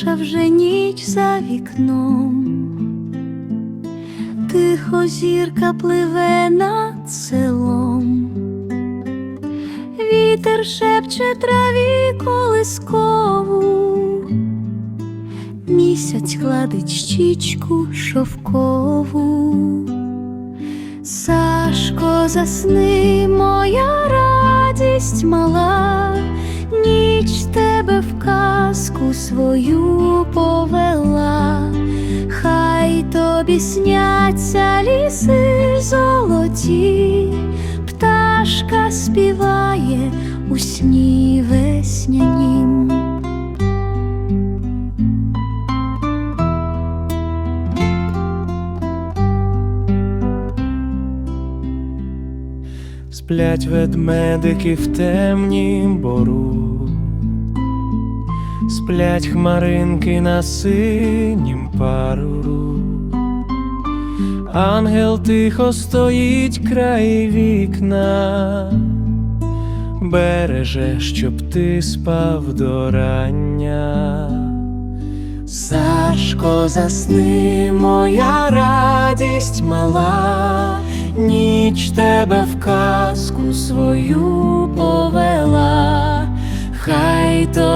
тиша вже ніч за вікном, тихо зірка пливе над селом, вітер шепче траві колискову, місяць гладить щічку шовкову. Сашко, засни, моя радість мала, казку свою повела, хай тобі сняться ліси золоті, пташка співає у сні веснянім. Сплять ведмедики в темнім бору, сплять хмаринки на синім паруру, ангел тихо стоїть край вікна, береже, щоб ти спав до рання. Сашко, засни, моя радість мала, ніч тебе в казку свою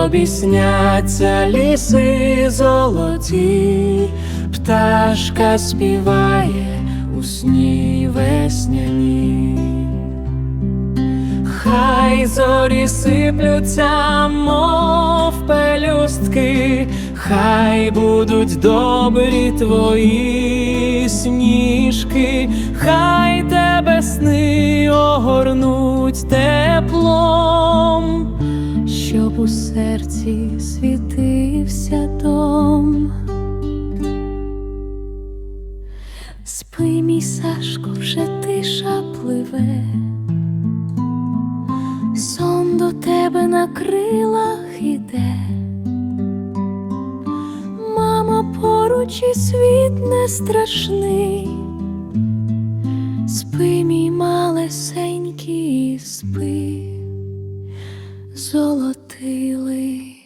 тобі сняться ліси золоті, пташка співає у сні весняні. Хай зорі сиплються, мов пелюстки, хай будуть добрі твої сніжки, хай тебе сни огорнуть теплом, щоб у серці світився дом. Спи, мій Сашко, вже тиша пливе, сон до тебе на крилах іде, мама поруч і світ не страшний. Спи, мій малесенький, спи, daily.